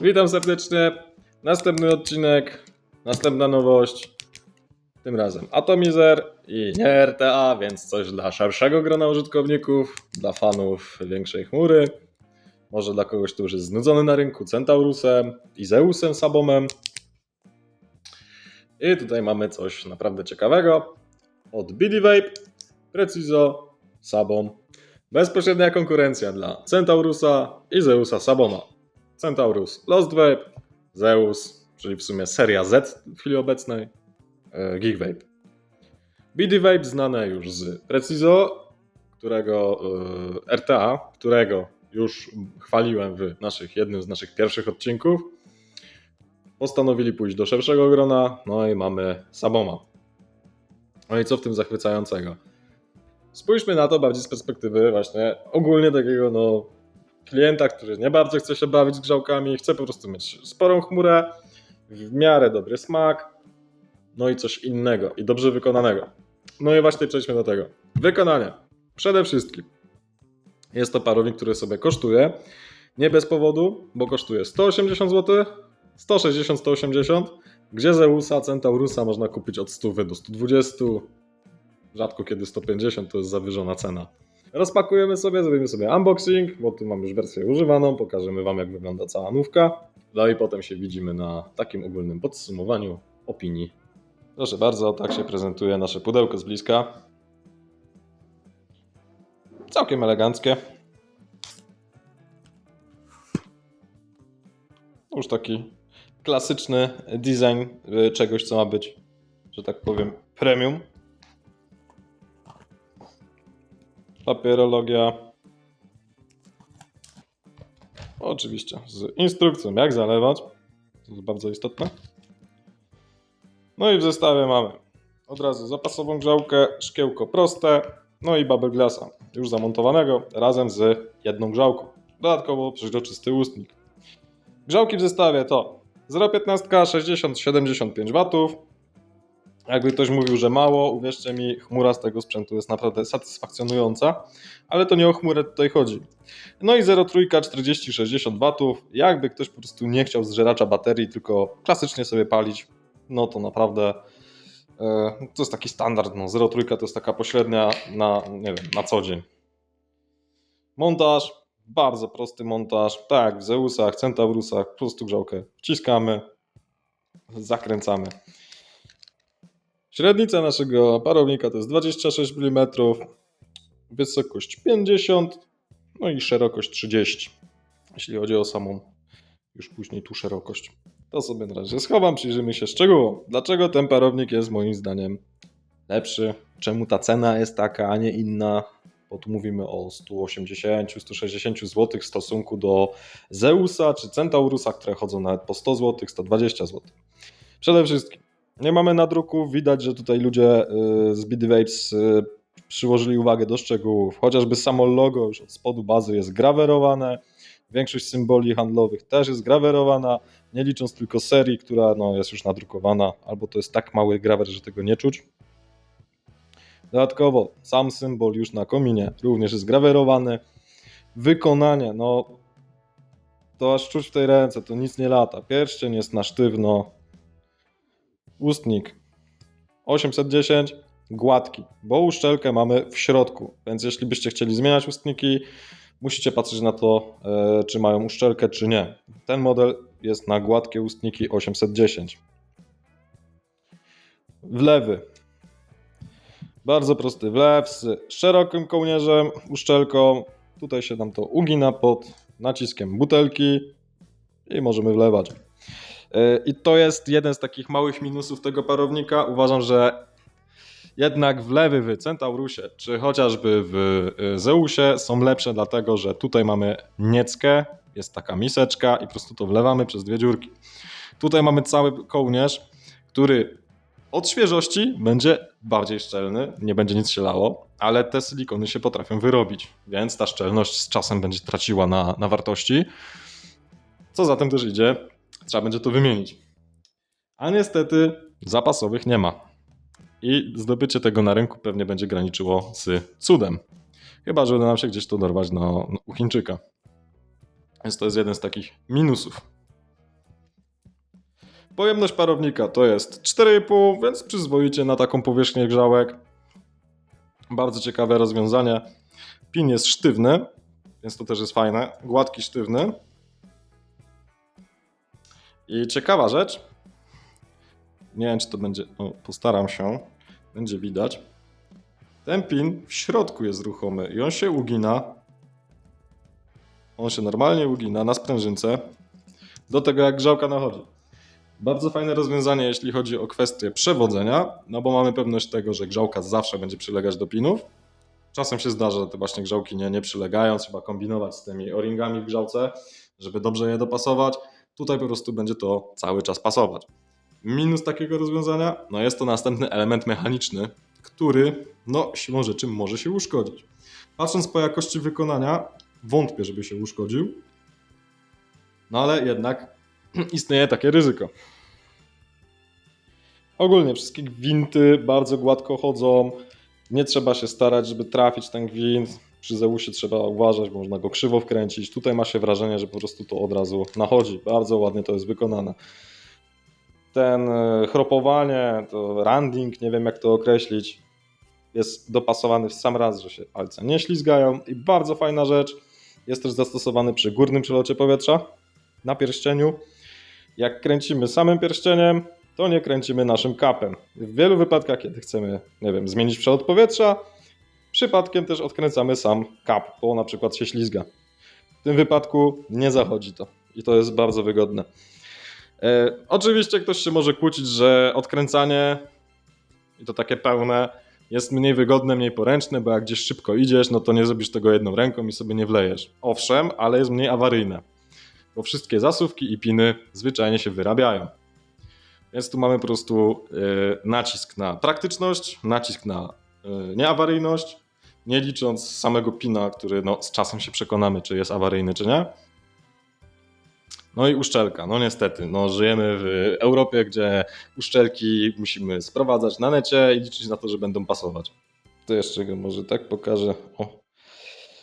Witam serdecznie. Następny odcinek, następna nowość. Tym razem Atomizer i nie RTA, więc coś dla szerszego grona użytkowników, dla fanów większej chmury. Może dla kogoś, kto już jest znudzony na rynku Centaurusem i Zeusem Sabomem. I tutaj mamy coś naprawdę ciekawego od BD Vape, Precizo, Sabom. Bezpośrednia konkurencja dla Centaurusa i Zeusa Saboma. Centaurus Lost Vape, Zeus, czyli w sumie seria Z w chwili obecnej, e, Geek Vape. BD Vape znane już z Precizo, którego e, RTA, którego już chwaliłem w naszych, jednym z naszych pierwszych odcinków. Postanowili pójść do szerszego grona, no i mamy Saboma. No i co w tym zachwycającego? Spójrzmy na to bardziej z perspektywy właśnie ogólnie takiego no, klienta, który nie bardzo chce się bawić z grzałkami, chce po prostu mieć sporą chmurę, w miarę dobry smak, no i coś innego i dobrze wykonanego. No i właśnie przejdźmy do tego. Wykonanie. Przede wszystkim jest to parownik, który sobie kosztuje nie bez powodu, bo kosztuje 180 zł, 160, 180, gdzie Zeusa, Centaurusa można kupić od 100 do 120, rzadko kiedy 150 to jest zawyżona cena. Rozpakujemy sobie, zrobimy sobie unboxing, bo tu mam już wersję używaną, pokażemy Wam jak wygląda cała nówka. No i potem się widzimy na takim ogólnym podsumowaniu opinii. Proszę bardzo, tak się prezentuje nasze pudełko z bliska. Całkiem eleganckie. Już taki klasyczny design y, czegoś, co ma być, że tak powiem, premium. Papierologia. Oczywiście z instrukcją, jak zalewać. To jest bardzo istotne. No i w zestawie mamy od razu zapasową grzałkę, szkiełko proste, no i bubble glassa już zamontowanego razem z jedną grzałką. Dodatkowo przeźroczysty ustnik. Grzałki w zestawie to 0,15 60-75 W. Jakby ktoś mówił, że mało, uwierzcie mi, chmura z tego sprzętu jest naprawdę satysfakcjonująca, ale to nie o chmurę tutaj chodzi. No i 0,3 40-60 W. Jakby ktoś po prostu nie chciał zżeracza baterii, tylko klasycznie sobie palić, no to naprawdę e, to jest taki standard. No, 0,3 to jest taka pośrednia na, nie wiem, na co dzień. Montaż, bardzo prosty montaż, tak jak w Zeusach, Centaurusach, po prostu grzałkę wciskamy, zakręcamy. Średnica naszego parownika to jest 26 mm, wysokość 50, no i szerokość 30, jeśli chodzi o samą już później tu szerokość. To sobie na razie schowam, przyjrzymy się szczegółom. Dlaczego ten parownik jest moim zdaniem lepszy? Czemu ta cena jest taka, a nie inna? Bo tu mówimy o 180-160 zł w stosunku do Zeusa czy Centaurusa, które chodzą nawet po 100 zł, 120 zł. Przede wszystkim nie mamy nadruku, widać, że tutaj ludzie y, z BD Vapes y, przyłożyli uwagę do szczegółów. Chociażby samo logo już od spodu bazy jest grawerowane, większość symboli handlowych też jest grawerowana, nie licząc tylko serii, która no, jest już nadrukowana, albo to jest tak mały grawer, że tego nie czuć. Dodatkowo sam symbol już na kominie również jest grawerowany. Wykonanie, no to aż czuć w tej ręce, to nic nie lata. Pierścień jest na sztywno. Ustnik 810, gładki, bo uszczelkę mamy w środku, więc jeśli byście chcieli zmieniać ustniki, musicie patrzeć na to, e, czy mają uszczelkę, czy nie. Ten model jest na gładkie ustniki 810. Wlewy. Bardzo prosty wlew z szerokim kołnierzem, uszczelką. Tutaj się nam to ugina pod naciskiem butelki i możemy wlewać. Yy, I to jest jeden z takich małych minusów tego parownika. Uważam, że jednak wlewy w Centaurusie, czy chociażby w yy, Zeusie są lepsze, dlatego że tutaj mamy nieckę, jest taka miseczka i po prostu to wlewamy przez dwie dziurki. Tutaj mamy cały kołnierz, który od świeżości będzie bardziej szczelny, nie będzie nic się lało, ale te silikony się potrafią wyrobić, więc ta szczelność z czasem będzie traciła na, na wartości. Co za tym też idzie, trzeba będzie to wymienić. A niestety zapasowych nie ma. I zdobycie tego na rynku pewnie będzie graniczyło z cudem. Chyba, że uda nam się gdzieś to dorwać no, no, u Chińczyka. Więc to jest jeden z takich minusów. Pojemność parownika to jest 4,5, więc przyzwoicie na taką powierzchnię grzałek. Bardzo ciekawe rozwiązanie. Pin jest sztywny, więc to też jest fajne. Gładki, sztywny. I ciekawa rzecz. Nie wiem, czy to będzie. O, postaram się. Będzie widać. Ten pin w środku jest ruchomy i on się ugina. On się normalnie ugina na sprężynce. Do tego jak grzałka nachodzi. Bardzo fajne rozwiązanie, jeśli chodzi o kwestię przewodzenia, no bo mamy pewność tego, że grzałka zawsze będzie przylegać do pinów. Czasem się zdarza, że te właśnie grzałki nie, nie przylegają, trzeba kombinować z tymi o-ringami w grzałce, żeby dobrze je dopasować. Tutaj po prostu będzie to cały czas pasować. Minus takiego rozwiązania, no jest to następny element mechaniczny, który no siłą rzeczy może się uszkodzić. Patrząc po jakości wykonania, wątpię, żeby się uszkodził, no ale jednak istnieje takie ryzyko. Ogólnie wszystkie gwinty bardzo gładko chodzą. Nie trzeba się starać, żeby trafić ten gwint. Przy Zeusie trzeba uważać, można go krzywo wkręcić. Tutaj ma się wrażenie, że po prostu to od razu nachodzi. Bardzo ładnie to jest wykonane. Ten e, chropowanie, to randing, nie wiem jak to określić, jest dopasowany w sam raz, że się palce nie ślizgają. I bardzo fajna rzecz, jest też zastosowany przy górnym przelocie powietrza na pierścieniu. Jak kręcimy samym pierścieniem, to nie kręcimy naszym kapem. W wielu wypadkach, kiedy chcemy, nie wiem, zmienić przelot powietrza, przypadkiem też odkręcamy sam kap, bo na przykład się ślizga. W tym wypadku nie zachodzi to i to jest bardzo wygodne. E, oczywiście ktoś się może kłócić, że odkręcanie i to takie pełne jest mniej wygodne, mniej poręczne, bo jak gdzieś szybko idziesz, no to nie zrobisz tego jedną ręką i sobie nie wlejesz. Owszem, ale jest mniej awaryjne, bo wszystkie zasuwki i piny zwyczajnie się wyrabiają. Więc tu mamy po prostu e, nacisk na praktyczność, nacisk na e, nieawaryjność, nie licząc samego pina, który no, z czasem się przekonamy, czy jest awaryjny, czy nie. No i uszczelka. No niestety, no, żyjemy w Europie, gdzie uszczelki musimy sprowadzać na necie i liczyć na to, że będą pasować. To jeszcze go może tak pokażę. O.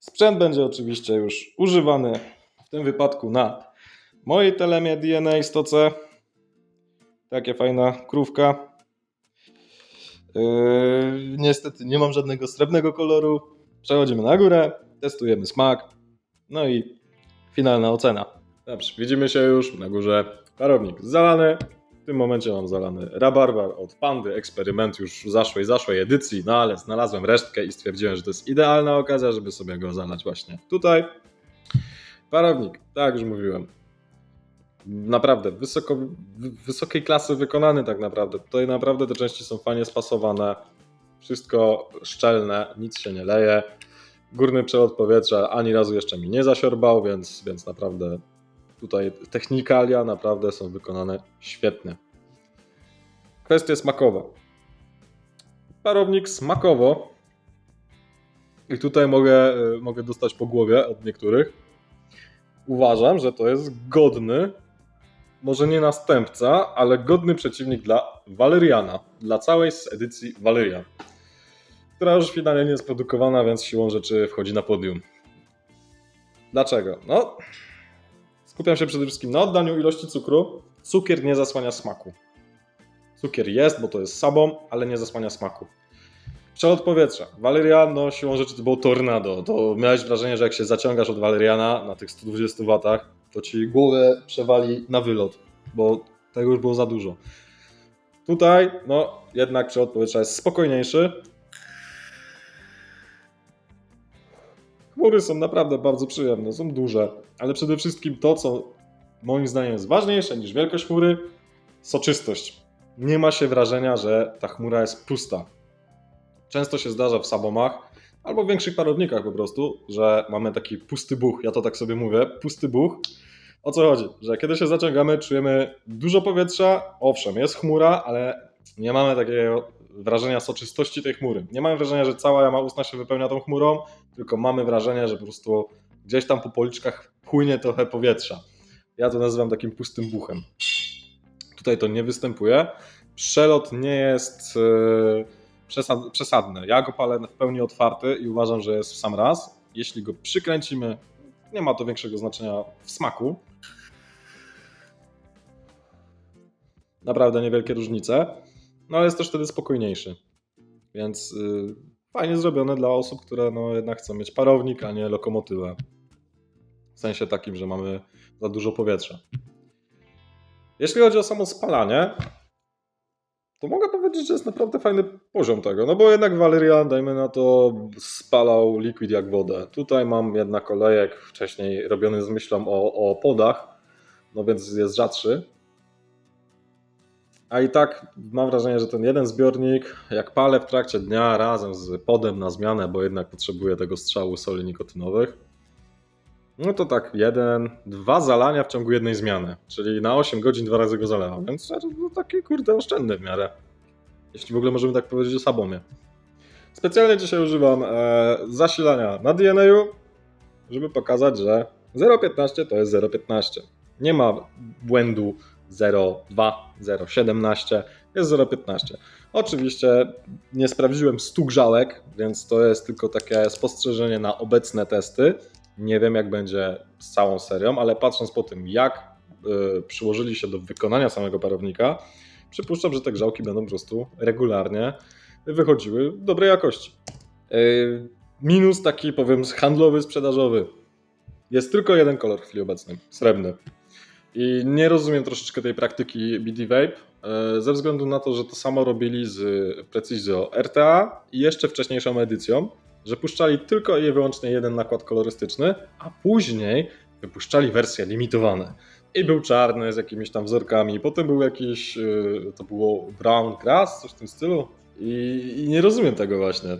Sprzęt będzie oczywiście już używany w tym wypadku na mojej telemie DNA 100C. Takie fajna krówka. Yy, niestety nie mam żadnego srebrnego koloru. Przechodzimy na górę, testujemy smak. No i finalna ocena. Dobrze, widzimy się już na górze. Parownik zalany. W tym momencie mam zalany rabarbar od Pandy, eksperyment już zaszłej, zaszłej edycji, no ale znalazłem resztkę i stwierdziłem, że to jest idealna okazja, żeby sobie go zalać właśnie tutaj. Parownik, tak już mówiłem, naprawdę wysoko, wy- wysokiej klasy wykonany tak naprawdę. Tutaj naprawdę te części są fajnie spasowane. Wszystko szczelne, nic się nie leje. Górny przelot powietrza ani razu jeszcze mi nie zasiorbał, więc, więc naprawdę tutaj technikalia naprawdę są wykonane świetnie. Kwestie smakowe. Parownik smakowo i tutaj mogę, mogę dostać po głowie od niektórych. Uważam, że to jest godny może nie następca, ale godny przeciwnik dla Valeriana, dla całej z edycji Valerian, która już finalnie nie jest produkowana, więc siłą rzeczy wchodzi na podium. Dlaczego? No, skupiam się przede wszystkim na oddaniu ilości cukru. Cukier nie zasłania smaku. Cukier jest, bo to jest sabą, ale nie zasłania smaku. Przelot powietrza. Valerian, no siłą rzeczy to było tornado. To miałeś wrażenie, że jak się zaciągasz od Valeriana na tych 120 watach, to ci głowę przewali na wylot, bo tego już było za dużo. Tutaj, no jednak przelot powietrza jest spokojniejszy. Chmury są naprawdę bardzo przyjemne, są duże, ale przede wszystkim to, co moim zdaniem jest ważniejsze niż wielkość chmury, soczystość. Nie ma się wrażenia, że ta chmura jest pusta. Często się zdarza w sabomach, albo w większych parownikach po prostu, że mamy taki pusty buch, ja to tak sobie mówię, pusty buch. O co chodzi? Że kiedy się zaciągamy, czujemy dużo powietrza, owszem, jest chmura, ale nie mamy takiego wrażenia soczystości tej chmury. Nie mamy wrażenia, że cała jama ustna się wypełnia tą chmurą, tylko mamy wrażenie, że po prostu gdzieś tam po policzkach płynie trochę powietrza. Ja to nazywam takim pustym buchem. Tutaj to nie występuje. Przelot nie jest yy, przesad, przesadny. Ja go palę w pełni otwarty i uważam, że jest w sam raz. Jeśli go przykręcimy, nie ma to większego znaczenia w smaku. Naprawdę niewielkie różnice, no ale jest też wtedy spokojniejszy. Więc yy, fajnie zrobione dla osób, które no jednak chcą mieć parownik, a nie lokomotywę. W sensie takim, że mamy za dużo powietrza. Jeśli chodzi o samo spalanie, to mogę powiedzieć, że jest naprawdę fajny poziom tego. No bo jednak Valerian, dajmy na to, spalał liquid jak wodę. Tutaj mam jednak olejek wcześniej robiony z myślą o, o podach, no więc jest rzadszy. A i tak mam wrażenie, że ten jeden zbiornik, jak palę w trakcie dnia razem z podem na zmianę, bo jednak potrzebuję tego strzału soli nikotynowych, no to tak, jeden, dwa zalania w ciągu jednej zmiany, czyli na 8 godzin dwa razy go zalewam, więc no, takie kurde oszczędne w miarę. Jeśli w ogóle możemy tak powiedzieć o Sabomie. Specjalnie dzisiaj używam e, zasilania na DNA-u, żeby pokazać, że 0,15 to jest 0,15. Nie ma błędu 0,2, 0,17, jest 0,15. Oczywiście nie sprawdziłem 100 grzałek, więc to jest tylko takie spostrzeżenie na obecne testy. Nie wiem, jak będzie z całą serią, ale patrząc po tym, jak y, przyłożyli się do wykonania samego parownika, przypuszczam, że te grzałki będą po prostu regularnie wychodziły dobrej jakości. Y, minus taki, powiem, handlowy, sprzedażowy. Jest tylko jeden kolor w chwili obecnej srebrny. I nie rozumiem troszeczkę tej praktyki BD Vape, y, ze względu na to, że to samo robili z Precision RTA i jeszcze wcześniejszą edycją, że puszczali tylko i wyłącznie jeden nakład kolorystyczny, a później wypuszczali wersje limitowane. I był czarny z jakimiś tam wzorkami, potem był jakiś, yy, to było brown grass, coś w tym stylu. I, i nie rozumiem tego właśnie.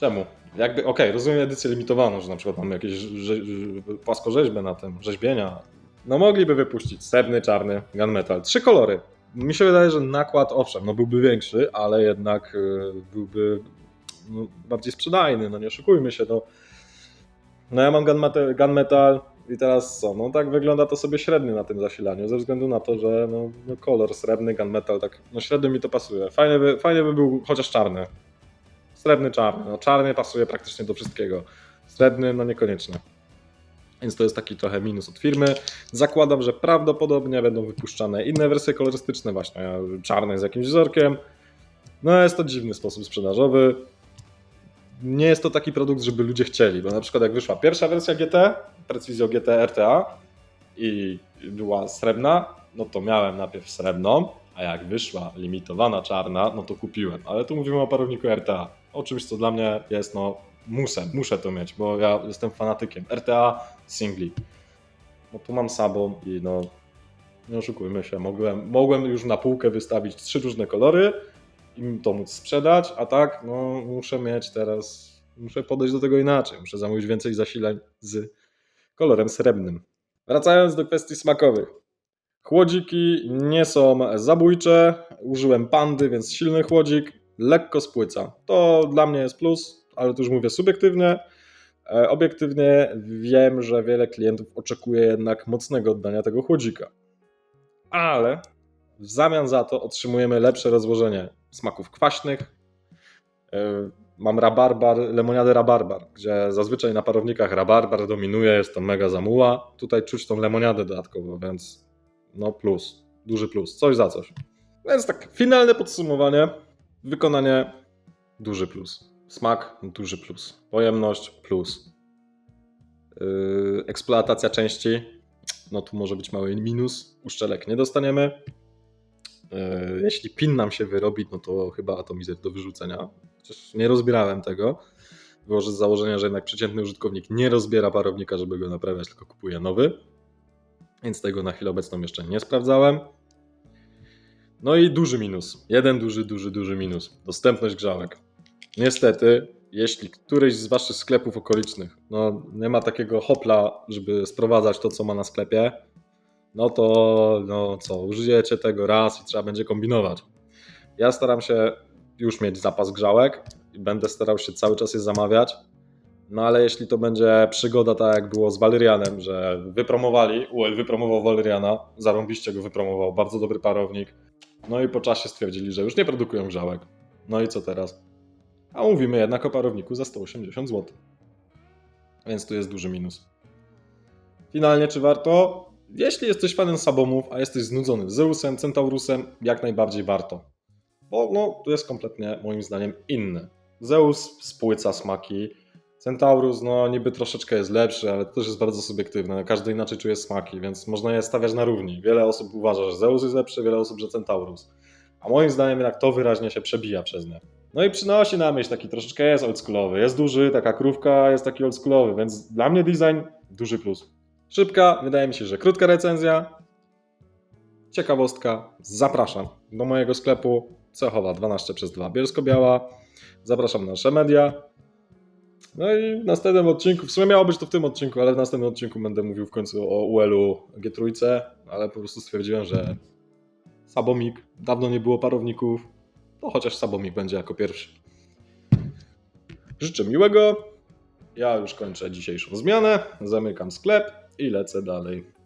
Czemu? Jakby, okej, okay, rozumiem edycję limitowaną, że na przykład mamy jakieś rze- płaskorzeźbę na tym, rzeźbienia. No mogliby wypuścić srebrny, czarny, gunmetal. Trzy kolory. Mi się wydaje, że nakład, owszem, no byłby większy, ale jednak yy, byłby no, bardziej sprzedajny, no nie oszukujmy się. No, no ja mam gunmetal, gunmetal i teraz co? No tak wygląda to sobie średnio na tym zasilaniu, ze względu na to, że no, no kolor srebrny, gunmetal, tak no średnio mi to pasuje. Fajnie by, fajnie by był chociaż czarny. Srebrny, czarny. No czarny pasuje praktycznie do wszystkiego. Srebrny, no niekoniecznie. Więc to jest taki trochę minus od firmy. Zakładam, że prawdopodobnie będą wypuszczane inne wersje kolorystyczne, właśnie czarne z jakimś wzorkiem. No jest to dziwny sposób sprzedażowy nie jest to taki produkt, żeby ludzie chcieli, bo na przykład jak wyszła pierwsza wersja GT, Precisio GT RTA i była srebrna, no to miałem najpierw srebrną, a jak wyszła limitowana czarna, no to kupiłem. Ale tu mówimy o parowniku RTA, o czymś, co dla mnie jest no musem, muszę to mieć, bo ja jestem fanatykiem RTA singli. No tu mam sabą i no nie oszukujmy się, mogłem, mogłem już na półkę wystawić trzy różne kolory, im to móc sprzedać, a tak, no muszę mieć teraz, muszę podejść do tego inaczej, muszę zamówić więcej zasilań z kolorem srebrnym. Wracając do kwestii smakowych. Chłodziki nie są zabójcze, użyłem pandy, więc silny chłodzik, lekko spłyca. To dla mnie jest plus, ale to już mówię subiektywnie. E, obiektywnie wiem, że wiele klientów oczekuje jednak mocnego oddania tego chłodzika. Ale w zamian za to otrzymujemy lepsze rozłożenie smaków kwaśnych. E, mam rabarbar, lemoniadę rabarbar, gdzie zazwyczaj na parownikach rabarbar dominuje, jest to mega zamuła. Tutaj czuć tą lemoniadę dodatkowo, więc no plus, duży plus, coś za coś. Więc tak, finalne podsumowanie, wykonanie duży plus. Smak duży plus. Pojemność plus. Yy, eksploatacja części, no tu może być mały minus. Uszczelek nie dostaniemy. E, jeśli pin nam się wyrobi, no to chyba atomizer do wyrzucenia. Chociaż nie rozbierałem tego. Wyłożę z założenia, że jednak przeciętny użytkownik nie rozbiera parownika, żeby go naprawiać, tylko kupuje nowy. Więc tego na chwilę obecną jeszcze nie sprawdzałem. No i duży minus. Jeden duży, duży, duży minus. Dostępność grzałek. Niestety, jeśli któryś z waszych sklepów okolicznych no, nie ma takiego hopla, żeby sprowadzać to, co ma na sklepie, no to no co, użyjecie tego raz i trzeba będzie kombinować. Ja staram się już mieć zapas grzałek i będę starał się cały czas je zamawiać. No ale jeśli to będzie przygoda tak jak było z Valerianem, że wypromowali, UL wypromował Valeriana, zarąbiście go wypromował, bardzo dobry parownik. No i po czasie stwierdzili, że już nie produkują grzałek. No i co teraz? A mówimy jednak o parowniku za 180 zł. Więc tu jest duży minus. Finalnie, czy warto? Jeśli jesteś fanem Sabomów, a jesteś znudzony Zeusem, Centaurusem, jak najbardziej warto. Bo no, tu jest kompletnie moim zdaniem inny. Zeus spłyca smaki, Centaurus no niby troszeczkę jest lepszy, ale to też jest bardzo subiektywne. Każdy inaczej czuje smaki, więc można je stawiać na równi. Wiele osób uważa, że Zeus jest lepszy, wiele osób, że Centaurus. A moim zdaniem jednak to wyraźnie się przebija przez nie. No i przynosi na myśl taki troszeczkę jest oldschoolowy. Jest duży, taka krówka jest taki oldschoolowy, więc dla mnie design duży plus. Szybka, wydaje mi się, że krótka recenzja. Ciekawostka, zapraszam do mojego sklepu Cechowa 12 przez 2 Bielsko-Biała. Zapraszam na nasze media. No i w następnym odcinku, w sumie miało być to w tym odcinku, ale w następnym odcinku będę mówił w końcu o UL-u G3, ale po prostu stwierdziłem, że Sabomik, dawno nie było parowników, to chociaż Sabomik będzie jako pierwszy. Życzę miłego. Ja już kończę dzisiejszą zmianę, zamykam sklep i lecę dalej.